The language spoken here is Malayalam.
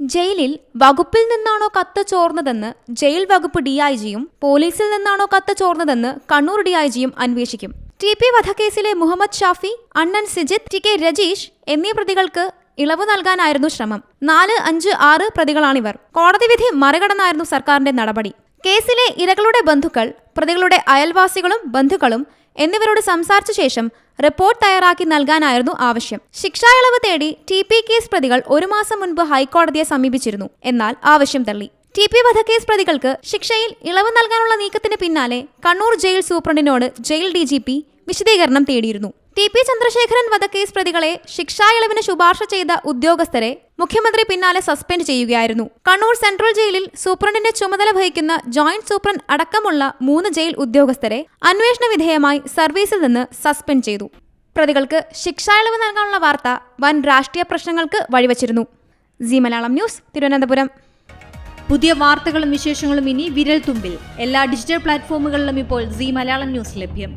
ജയിലിൽ വകുപ്പിൽ നിന്നാണോ കത്ത് ചോർന്നതെന്ന് ജയിൽ വകുപ്പ് ഡിഐജിയും പോലീസിൽ നിന്നാണോ കത്ത് ചോർന്നതെന്ന് കണ്ണൂർ ഡിഐജിയും അന്വേഷിക്കും. ടി പി വധക്കേസിലെ മുഹമ്മദ് ഷാഫി അണ്ണൻ സിജിത്ത് ടി കെ രജീഷ് എന്നീ പ്രതികൾക്ക് ഇളവ് നൽകാനായിരുന്നു ശ്രമം. നാല് അഞ്ച് ആറ് പ്രതികളാണിവർ. കോടതി വിധി മറികടന്നായിരുന്നു സർക്കാരിന്റെ നടപടി. കേസിലെ ഇരകളുടെ ബന്ധുക്കൾ പ്രതികളുടെ അയൽവാസികളും ബന്ധുക്കളും എന്നിവരോട് സംസാരിച്ച ശേഷം റിപ്പോർട്ട് തയ്യാറാക്കി നൽകാനായിരുന്നു ആവശ്യം. ശിക്ഷായളവ് തേടി ടി പി കേസ് പ്രതികൾ ഒരു മാസം മുൻപ് ഹൈക്കോടതിയെ സമീപിച്ചിരുന്നു. എന്നാൽ ആവശ്യം തള്ളി. ടി പി വധക്കേസ് പ്രതികൾക്ക് ശിക്ഷയിൽ ഇളവ് നൽകാനുള്ള നീക്കത്തിന് പിന്നാലെ കണ്ണൂർ ജയിൽ സൂപ്രണ്ടിനോട് ജയിൽ ഡി വിശദീകരണം തേടിയിരുന്നു. ടി പി ചന്ദ്രശേഖരൻ വധക്കേസ് പ്രതികളെ ശിക്ഷായളവിന് ശുപാർശ ചെയ്ത ഉദ്യോഗസ്ഥരെ മുഖ്യമന്ത്രി പിന്നാലെ സസ്പെൻഡ് ചെയ്യുകയായിരുന്നു. കണ്ണൂർ സെൻട്രൽ ജയിലിൽ സൂപ്രണ്ടിന്റെ ചുമതല വഹിക്കുന്ന ജോയിന്റ് സൂപ്രണ്ട് അടക്കമുള്ള മൂന്ന് ജയിൽ ഉദ്യോഗസ്ഥരെ അന്വേഷണ വിധേയമായി സർവീസിൽ നിന്ന് സസ്പെൻഡ് ചെയ്തു. പ്രതികൾക്ക് ശിക്ഷായളവ് നൽകാനുള്ള വാർത്ത വൻ രാഷ്ട്രീയ പ്രശ്നങ്ങൾക്ക് വഴിവച്ചിരുന്നു. Zee Malayalam news Thiruvananthapuram. പുതിയ വാർത്തകളും വിശേഷങ്ങളും ഇനി വിരൽ തുമ്പിൽ എല്ലാ ഡിജിറ്റൽ പ്ലാറ്റ്ഫോമുകളിലും ഇപ്പോൾ സി മലയാളം ന്യൂസ് ലഭ്യം.